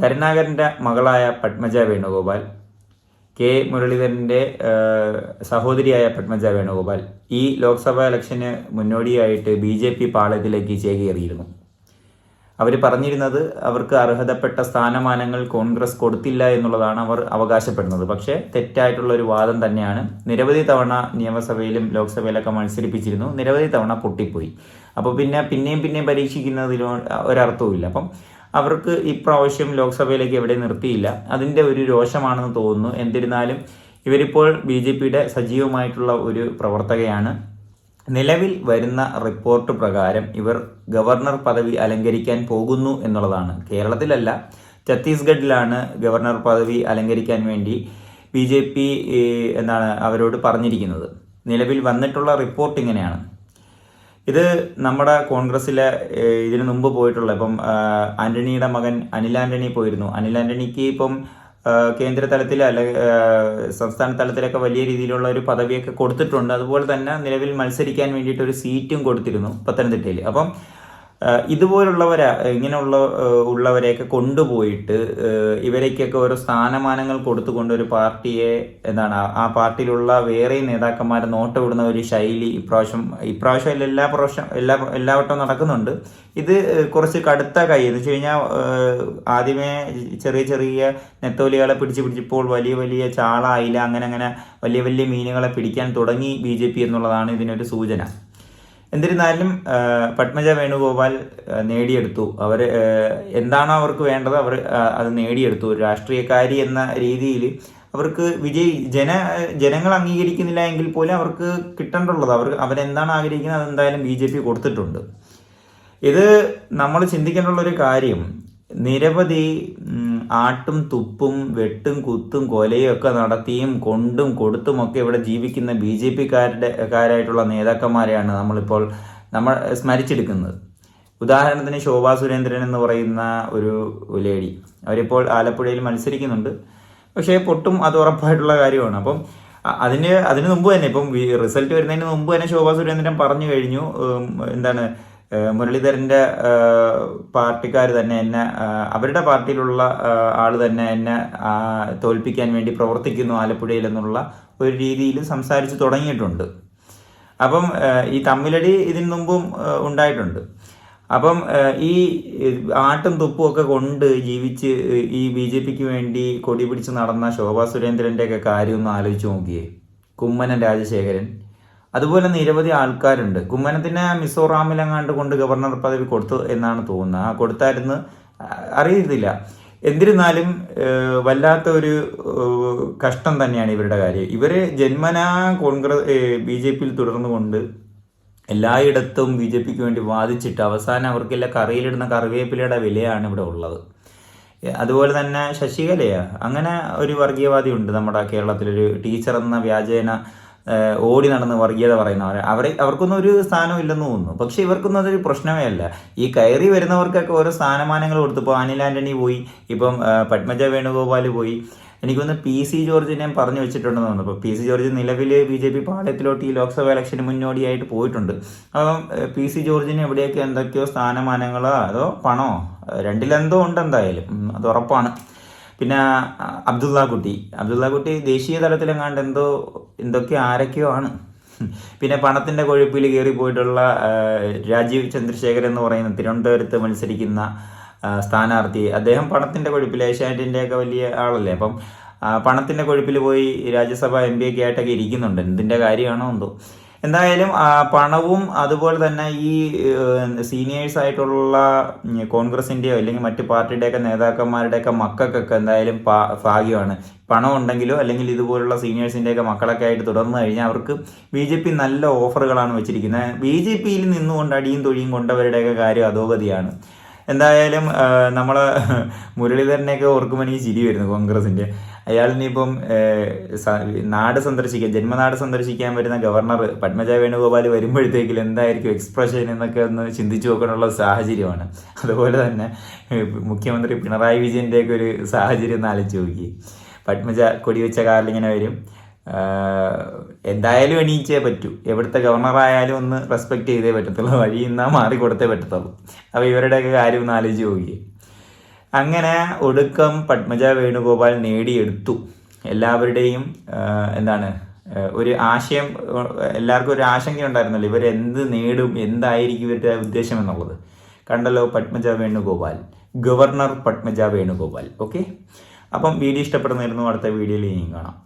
കരുണാകരന്റെ മകളായ പത്മജ വേണുഗോപാൽ കെ മുരളീധരന്റെ സഹോദരിയായ പത്മജ വേണുഗോപാൽ ഈ ലോക്സഭാ ഇലക്ഷന് മുന്നോടിയായിട്ട് ബി ജെ പി പാളയത്തിലേക്ക് ചേകേറിയിരുന്നു അവർ പറഞ്ഞിരുന്നത് അവർക്ക് അർഹതപ്പെട്ട സ്ഥാനമാനങ്ങൾ കോൺഗ്രസ് കൊടുത്തില്ല എന്നുള്ളതാണ് അവർ അവകാശപ്പെടുന്നത്. പക്ഷേ തെറ്റായിട്ടുള്ള ഒരു വാദം തന്നെയാണ്. നിരവധി തവണ നിയമസഭയിലും ലോക്സഭയിലൊക്കെ മത്സരിപ്പിച്ചിരുന്നു. നിരവധി തവണ പൊട്ടിപ്പോയി. അപ്പോൾ പിന്നെ പിന്നെയും പിന്നെയും പരീക്ഷിക്കുന്നതിലോ ഒരർത്ഥവുമില്ല. അപ്പം അവർക്ക് ഇപ്രാവശ്യം ലോക്സഭയിലേക്ക് എവിടെ നിർത്തിയില്ല. അതിന്റെ ഒരു രോഷമാണെന്ന് തോന്നുന്നു. എന്നിരുന്നാലും ഇവരിപ്പോൾ ബി ജെ പിയുടെ സജീവമായിട്ടുള്ള ഒരു പ്രവർത്തകയാണ്. നിലവിൽ വരുന്ന റിപ്പോർട്ട് പ്രകാരം ഇവർ ഗവർണർ പദവി അലങ്കരിക്കാൻ പോകുന്നു എന്നുള്ളതാണ്. കേരളത്തിലല്ല ഛത്തീസ്ഗഡിലാണ് ഗവർണർ പദവി അലങ്കരിക്കാൻ വേണ്ടി ബി ജെ പി എന്താണ് അവരോട് പറഞ്ഞിരിക്കുന്നത്. നിലവിൽ വന്നിട്ടുള്ള റിപ്പോർട്ട് ഇങ്ങനെയാണ്. ഇത് നമ്മുടെ കോൺഗ്രസ്സിലെ ഇതിനു മുമ്പ് പോയിട്ടുള്ള ഇപ്പം ആന്റണിയുടെ മകൻ അനിൽ ആന്റണി പോയിരുന്നു. അനിൽ ആന്റണിക്ക് ഇപ്പം കേന്ദ്ര തലത്തിൽ അല്ലെ സംസ്ഥാന തലത്തിലൊക്കെ വലിയ രീതിയിലുള്ള ഒരു പദവിയൊക്കെ കൊടുത്തിട്ടുണ്ട്. അതുപോലെ തന്നെ നിലവിൽ മത്സരിക്കാൻ വേണ്ടിയിട്ട് ഒരു സീറ്റും കൊടുത്തിരുന്നു പത്തനംതിട്ടയിൽ അപ്പം ഇതുപോലുള്ളവരാ ഇങ്ങനെയുള്ള ഉള്ളവരെയൊക്കെ കൊണ്ടുപോയിട്ട് ഇവരേക്കൊക്കെ ഓരോ സ്ഥാനമാനങ്ങൾ കൊടുത്തുകൊണ്ട് ഒരു പാർട്ടിയെ എന്താണ് ആ- പാർട്ടിയിലുള്ള വേറെ നേതാക്കന്മാരെ നോട്ടമിടുന്ന ഒരു ശൈലി ഇപ്രാവശ്യം ഇപ്രാവശ്യം അല്ല എല്ലാ പ്രാവശ്യം എല്ലാ എല്ലാ എല്ലാവട്ടവും നടക്കുന്നുണ്ട്. ഇത് കുറച്ച് കടുത്ത കൈ എന്ന് വെച്ച് കഴിഞ്ഞാൽ ആദ്യമേ ചെറിയ ചെറിയ നെത്തോലികളെ പിടിച്ച് പിടിച്ചപ്പോൾ വലിയ വലിയ ചാള അയില അങ്ങനെ അങ്ങനെ വലിയ വലിയ മീനുകളെ പിടിക്കാൻ തുടങ്ങി ബി എന്നുള്ളതാണ് ഇതിനൊരു സൂചന. എന്നിരുന്നാലും പത്മജ വേണുഗോപാൽ നേടിയെടുത്തു. അവർ എന്താണോ അവർക്ക് വേണ്ടത് അവർ അത് നേടിയെടുത്തു. ഒരു രാഷ്ട്രീയക്കാരി എന്ന രീതിയിൽ അവർക്ക് വിജയി ജന ജനങ്ങൾ അംഗീകരിക്കുന്നില്ല എങ്കിൽ പോലും അവർക്ക് കിട്ടേണ്ടുള്ളത് അവർ അവരെന്താണ് ആഗ്രഹിക്കുന്നത് അതെന്തായാലും ബി ജെ പി കൊടുത്തിട്ടുണ്ട്. ഇത് നമ്മൾ ചിന്തിക്കേണ്ടുള്ള ഒരു കാര്യം നിരവധി ആട്ടും തുപ്പും വെട്ടും കുത്തും കൊലയും ഒക്കെ നടത്തിയും കൊണ്ടും കൊടുത്തും ഒക്കെ ഇവിടെ ജീവിക്കുന്ന ബി ജെ പിക്കാരുടെ കാരായിട്ടുള്ള നേതാക്കന്മാരെയാണ് നമ്മളിപ്പോൾ നമ്മൾ സ്മരിച്ചെടുക്കുന്നത്. ഉദാഹരണത്തിന് ശോഭാ സുരേന്ദ്രൻ എന്ന് പറയുന്ന ഒരു ലേഡി. അവരിപ്പോൾ ആലപ്പുഴയിൽ മത്സരിക്കുന്നുണ്ട്. പക്ഷേ പൊട്ടും അത് ഉറപ്പായിട്ടുള്ള കാര്യമാണ്. അപ്പം അതിന് അതിന് മുമ്പ് തന്നെ ഇപ്പം റിസൾട്ട് വരുന്നതിന് മുമ്പ് തന്നെ ശോഭാ സുരേന്ദ്രൻ പറഞ്ഞു കഴിഞ്ഞു. എന്താണ് മുരളീധരന്റെ പാർട്ടിക്കാർ തന്നെ എന്നെ അവരുടെ പാർട്ടിയിലുള്ള ആൾ തന്നെ എന്നെ തോൽപ്പിക്കാൻ വേണ്ടി പ്രവർത്തിക്കുന്നു ആലപ്പുഴയിൽ എന്നുള്ള ഒരു രീതിയിൽ സംസാരിച്ച് തുടങ്ങിയിട്ടുണ്ട്. അപ്പം ഈ തമ്മിലടി ഇതിനു മുമ്പും ഉണ്ടായിട്ടുണ്ട്. അപ്പം ഈ ആട്ടും തുപ്പും ഒക്കെ കൊണ്ട് ജീവിച്ച് ഈ ബി ജെ പിക്ക് വേണ്ടി കൊടി പിടിച്ച് നടന്ന ശോഭാ സുരേന്ദ്രന്റെയൊക്കെ കാര്യം ഒന്ന് ആലോചിച്ച് നോക്കിയേ. കുമ്മനൻ രാജശേഖരൻ അതുപോലെ നിരവധി ആൾക്കാരുണ്ട്. കുമ്മനത്തിന് മിസോറാമിലെങ്ങാണ്ട് കൊണ്ട് ഗവർണർ പദവി കൊടുത്തു എന്നാണ് തോന്നുന്നത്. ആ കൊടുത്തായിരുന്നു അറിയത്തില്ല. എന്നിരുന്നാലും വല്ലാത്ത ഒരു കഷ്ടം തന്നെയാണ് ഇവരുടെ കാര്യം. ഇവർ ജന്മനാ കോൺഗ്രസ് ബി ജെ പിയിൽ തുടർന്നുകൊണ്ട് എല്ലായിടത്തും ബി ജെ പിക്ക് വേണ്ടി വാദിച്ചിട്ട് അവസാനം അവർക്കെല്ലാം കറിയിലിടുന്ന കറിവേപ്പിലയുടെ വിലയാണ് ഇവിടെ ഉള്ളത്. അതുപോലെ തന്നെ ശശികലയാണ് അങ്ങനെ ഒരു വർഗീയവാദി ഉണ്ട് നമ്മുടെ കേരളത്തിലൊരു ടീച്ചർ എന്ന വ്യാജേന ഓടി നടന്ന് വർഗീയത പറയുന്നവർ അവരെ അവർക്കൊന്നും ഒരു സ്ഥാനം ഇല്ലെന്ന് തോന്നുന്നു. പക്ഷേ ഇവർക്കൊന്നും അതൊരു പ്രശ്നമേ അല്ല. ഈ കയറി വരുന്നവർക്കൊക്കെ ഓരോ സ്ഥാനമാനങ്ങൾ കൊടുത്തു. ഇപ്പോൾ അനിൽ ആന്റണി പോയി ഇപ്പം പത്മജ വേണുഗോപാൽ പോയി. എനിക്കൊന്ന് പി സി ജോർജിനെ പറഞ്ഞു വെച്ചിട്ടുണ്ടെന്ന് തോന്നുന്നു. അപ്പോൾ പി സി ജോർജ് നിലവിൽ ബി ജെ പി പാളയത്തിലോട്ട് ഈ ലോക്സഭ ഇലക്ഷന് മുന്നോടിയായിട്ട് പോയിട്ടുണ്ട്. അപ്പം പി സി ജോർജിന് എവിടെയൊക്കെ എന്തൊക്കെയോ സ്ഥാനമാനങ്ങളോ അതോ പണമോ രണ്ടിലെന്തോ ഉണ്ട് എന്തായാലും അത് ഉറപ്പാണ്. പിന്നെ അബ്ദുള്ള കുട്ടി. അബ്ദുള്ള കുട്ടി ദേശീയ തലത്തിലെങ്ങാണ്ട് എന്തോ എന്തൊക്കെ ആരൊക്കെയോ ആണ്. പിന്നെ പണത്തിന്റെ കൊഴുപ്പിൽ കയറി പോയിട്ടുള്ള രാജീവ് ചന്ദ്രശേഖരൻ എന്ന് പറയുന്ന തിരുവനന്തപുരത്ത് മത്സരിക്കുന്ന സ്ഥാനാർത്ഥി. അദ്ദേഹം പണത്തിന്റെ കൊഴുപ്പിൽ ഏഷ്യാനെറ്റിന്റെ ഒക്കെ വലിയ ആളല്ലേ. അപ്പം പണത്തിന്റെ കൊഴുപ്പിൽ പോയി രാജ്യസഭ എം പി ഒക്കെ ആയിട്ടൊക്കെ ഇരിക്കുന്നുണ്ട്. എന്തിന്റെ കാര്യമാണോ എന്തോ. എന്തായാലും പണവും അതുപോലെ തന്നെ ഈ സീനിയേഴ്സ് ആയിട്ടുള്ള കോൺഗ്രസിന്റെയോ അല്ലെങ്കിൽ മറ്റു പാർട്ടിയുടെയൊക്കെ നേതാക്കന്മാരുടെയൊക്കെ മക്കൾക്കൊക്കെ എന്തായാലും ഭാഗ്യമാണ്. പണം ഉണ്ടെങ്കിലോ അല്ലെങ്കിൽ ഇതുപോലുള്ള സീനിയേഴ്സിന്റെയൊക്കെ മക്കളൊക്കെ ആയിട്ട് തുടർന്നു കഴിഞ്ഞാൽ അവർക്ക് ബി ജെ പി നല്ല ഓഫറുകളാണ് വെച്ചിരിക്കുന്നത്. ബി ജെ പിയിൽ നിന്നുകൊണ്ട് അടിയും തൊഴിയും കൊണ്ടവരുടെയൊക്കെ കാര്യം അധോഗതിയാണ്. എന്തായാലും നമ്മൾ മുരളീധരനെയൊക്കെ ഓർക്കുമ്പോൾ എനിക്ക് ചിരി വരുന്നു കോൺഗ്രസിന്റെ അയാളിനിപ്പം നാട് സന്ദർശിക്കാൻ ജന്മനാട് സന്ദർശിക്കാൻ വരുന്ന ഗവർണർ പത്മജ വേണുഗോപാൽ വരുമ്പോഴത്തേക്കിൽ എന്തായിരിക്കും എക്സ്പ്രഷൻ എന്നൊക്കെ ഒന്ന് ചിന്തിച്ചു നോക്കാനുള്ള സാഹചര്യമാണ്. അതുപോലെ തന്നെ മുഖ്യമന്ത്രി പിണറായി വിജയന്റെയൊക്കെ ഒരു സാഹചര്യം ഒന്ന് ആലോചിച്ച് നോക്കി പത്മജ കൊടിവെച്ച കാറിൽ ഇങ്ങനെ വരും. എന്തായാലും എണീച്ചേ പറ്റൂ. എവിടുത്തെ ഗവർണറായാലും ഒന്ന് റെസ്പെക്ട് ചെയ്തേ പറ്റത്തുള്ളൂ. വഴി എന്നാൽ മാറി കൊടുത്തേ പറ്റത്തുള്ളൂ. അപ്പോൾ ഇവരുടെയൊക്കെ കാര്യം ഒന്ന് ആലോചിച്ച് നോക്കിയേ. അങ്ങനെ ഒടുക്കം പത്മജ വേണുഗോപാൽ നേടിയെടുത്തു. എല്ലാവരുടെയും എന്താണ് ഒരു ആശയം എല്ലാവർക്കും ഒരു ആശങ്ക ഉണ്ടായിരുന്നല്ലോ. ഇവർ എന്ത് നേടും എന്തായിരിക്കും ഇവരുടെ ഉദ്ദേശം എന്നുള്ളത്. കണ്ടല്ലോ പത്മജ വേണുഗോപാൽ ഗവർണർ പത്മജ വേണുഗോപാൽ. ഓക്കെ? അപ്പം വീഡിയോ ഇഷ്ടപ്പെടുന്നതായിരുന്നു അടുത്ത വീഡിയോയിൽ ഇനിയും കാണാം.